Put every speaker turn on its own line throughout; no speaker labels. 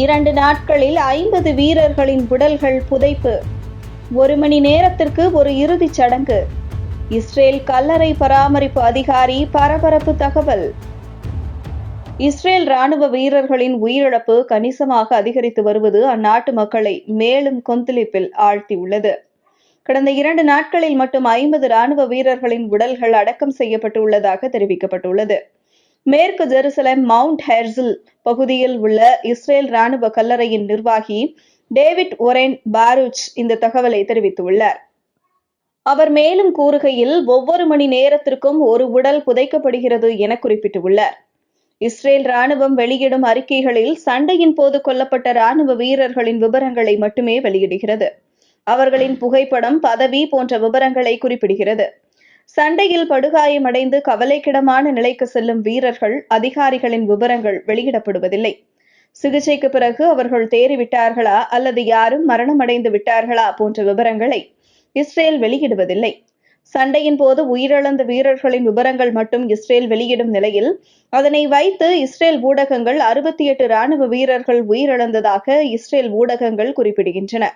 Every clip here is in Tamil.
இரண்டு நாட்களில் ஐம்பது வீரர்களின் உடல்கள் புதைப்பு. ஒரு மணி நேரத்திற்கு ஒரு இறுதிச் சடங்கு. இஸ்ரேல் கல்லறை பராமரிப்பு அதிகாரி பரபரப்பு தகவல். இஸ்ரேல் ராணுவ வீரர்களின் உயிரிழப்பு கணிசமாக அதிகரித்து வருவது அந்நாட்டு மக்களை மேலும் கொந்தளிப்பில் ஆழ்த்தியுள்ளது. கடந்த இரண்டு நாட்களில் மட்டும் ஐம்பது ராணுவ வீரர்களின் உடல்கள் அடக்கம் செய்யப்பட்டுள்ளதாக தெரிவிக்கப்பட்டுள்ளது. மேற்கு ஜெருசலம் மவுண்ட் ஹெர்சில் பகுதியில் உள்ள இஸ்ரேல் ராணுவ கல்லறையின் நிர்வாகி டேவிட் ஒரேன் பாரூச் இந்த தகவலை தெரிவித்துள்ளார். அவர் மேலும் கூறுகையில் ஒவ்வொரு மணி நேரத்திற்கும் ஒரு உடல் புதைக்கப்படுகிறது என குறிப்பிட்டுள்ளார். இஸ்ரேல் ராணுவம் வெளியிடும் அறிக்கைகளில் சண்டையின் போது கொல்லப்பட்ட ராணுவ வீரர்களின் விவரங்களை மட்டுமே வெளியிடுகிறது. அவர்களின் புகைப்படம் பதவி போன்ற விவரங்களை குறிப்பிடுகிறது. சண்டையில் படுகாயமடைந்து கவலைக்கிடமான நிலைக்கு செல்லும் வீரர்கள் அதிகாரிகளின் விவரங்கள் வெளியிடப்படுவதில்லை. சிகிச்சைக்கு பிறகு அவர்கள் தேறிவிட்டார்களா அல்லது யாரும் மரணமடைந்து விட்டார்களா போன்ற விவரங்களை இஸ்ரேல் வெளியிடுவதில்லை. சண்டையின் போது உயிரிழந்த வீரர்களின் விவரங்கள் மட்டும் இஸ்ரேல் வெளியிடும் நிலையில் அதனை வைத்து இஸ்ரேல் ஊடகங்கள் அறுபத்தி எட்டு ராணுவ வீரர்கள் உயிரிழந்ததாக இஸ்ரேல் ஊடகங்கள் குறிப்பிடுகின்றன.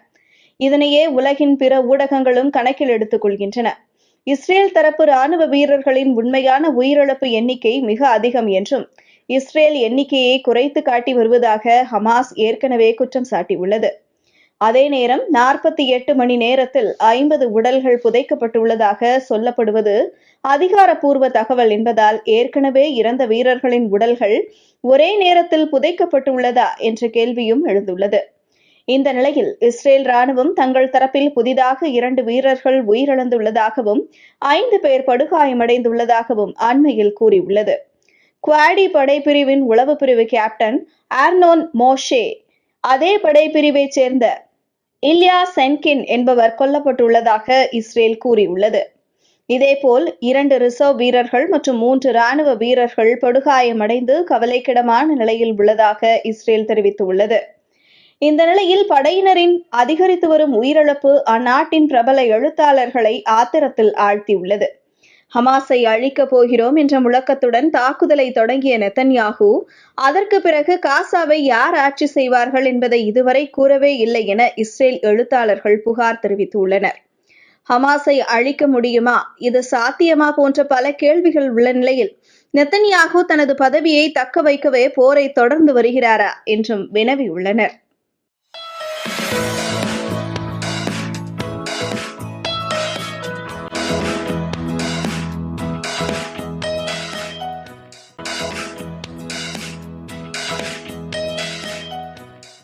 இதனையே உலகின் பிற ஊடகங்களும் கணக்கில் எடுத்துக் கொள்கின்றன. இஸ்ரேல் தரப்பு ராணுவ வீரர்களின் உண்மையான உயிரிழப்பு எண்ணிக்கை மிக அதிகம் என்றும் இஸ்ரேல் எண்ணிக்கையை குறைத்து காட்டி வருவதாக ஹமாஸ் ஏற்கனவே குற்றம் சாட்டியுள்ளது. அதே நேரம் நாற்பத்தி எட்டு மணி நேரத்தில் ஐம்பது உடல்கள் புதைக்கப்பட்டுள்ளதாக சொல்லப்படுவது அதிகாரப்பூர்வ தகவல் என்பதால் ஏற்கனவே இறந்த வீரர்களின் உடல்கள் ஒரே நேரத்தில் புதைக்கப்பட்டுள்ளதா என்ற கேள்வியும் எழுந்துள்ளது. இந்த நிலையில் இஸ்ரேல் ராணுவம் தங்கள் தரப்பில் புதிதாக இரண்டு வீரர்கள் உயிரிழந்துள்ளதாகவும் ஐந்து பேர் படுகாயமடைந்துள்ளதாகவும் அண்மையில் கூறியுள்ளது. குவாடி படைப்பிரிவின் உளவு பிரிவு கேப்டன் ஆர்னோன் மோஷே அதே படைப்பிரிவைச் சேர்ந்த இல்யா சென்கின் என்பவர் கொல்லப்பட்டுள்ளதாக இஸ்ரேல் கூறியுள்ளது. இதேபோல் இரண்டு ரிசர்வ் வீரர்கள் மற்றும் மூன்று ராணுவ வீரர்கள் படுகாயமடைந்து கவலைக்கிடமான நிலையில் உள்ளதாக இஸ்ரேல் தெரிவித்துள்ளது. இந்த நிலையில் படையினரின் அதிகரித்து வரும் உயிரிழப்பு அந்நாட்டின் பிரபல எழுத்தாளர்களை ஆத்திரத்தில் ஆழ்த்தியுள்ளது. ஹமாஸை அழிக்கப் போகிறோம் என்ற முழக்கத்துடன் தாக்குதலை தொடங்கிய நெத்தன்யாகு அதற்கு பிறகு காசாவை யார் ஆட்சி செய்வார்கள் என்பதை இதுவரை கூறவே இல்லை என இஸ்ரேல் எழுத்தாளர்கள் புகார் தெரிவித்துள்ளனர். ஹமாஸை அழிக்க முடியுமா? இது சாத்தியமா? போன்ற பல கேள்விகள் உள்ள நிலையில் நெத்தன்யாகு தனது பதவியை தக்க வைக்கவே போரை தொடர்ந்து வருகிறாரா என்றும் வினவியுள்ளனர்.